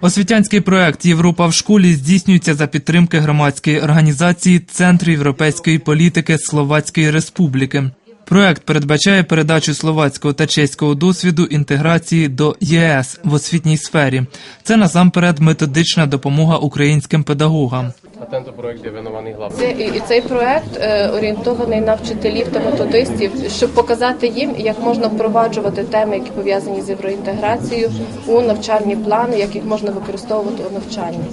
Освітянський проект Європа в школі здійснюється за підтримки громадської організації Центр європейської політики Словацької Республіки. Проект передбачає передачу словацького та чеського досвіду інтеграції до ЄС в освітній сфері. Це насамперед методична допомога українським педагогам. A проект винований і, і цей проект е, орієнтований на вчителів та методистів, щоб показати їм, як можна впроваджувати теми, які пов'язані з євроінтеграцією у навчальні плани, як їх можна використовувати у навчанні.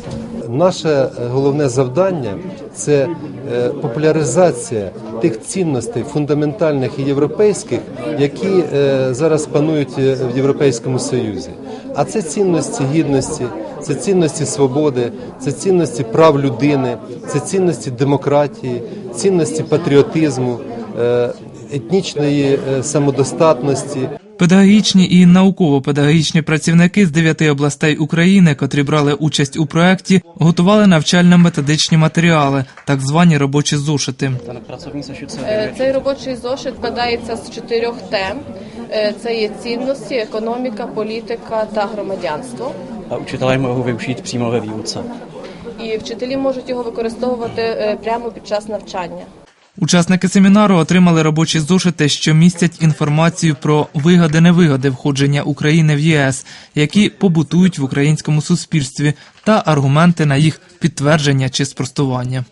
Наше е, головне завдання це е, популяризація тих цінностей фундаментальних і європейських, які е, зараз панують в Європейському Союзі. А це цінності гідності, це цінності свободи, це цінності прав людини, це цінності демократії, цінності патріотизму, етнічної самодостатності. Педагогічні і науково-педагогічні працівники з дев'яти областей України, котрі брали участь у проєкті, готували навчально-методичні матеріали, так звані робочі зошити. Е, Цей робочий зошит складається з чотирьох тем: Е, це є цінності, економіка, політика та громадянство. a učitelé mohou využít přímo ve výuce. І вчителі можуть його використовувати е, прямо під час навчання. Учасники семінару отримали робочі зошити, що містять інформацію про вигади-невигади входження України в ЄС, які побутують в українському суспільстві, та аргументи на їх підтвердження чи спростування.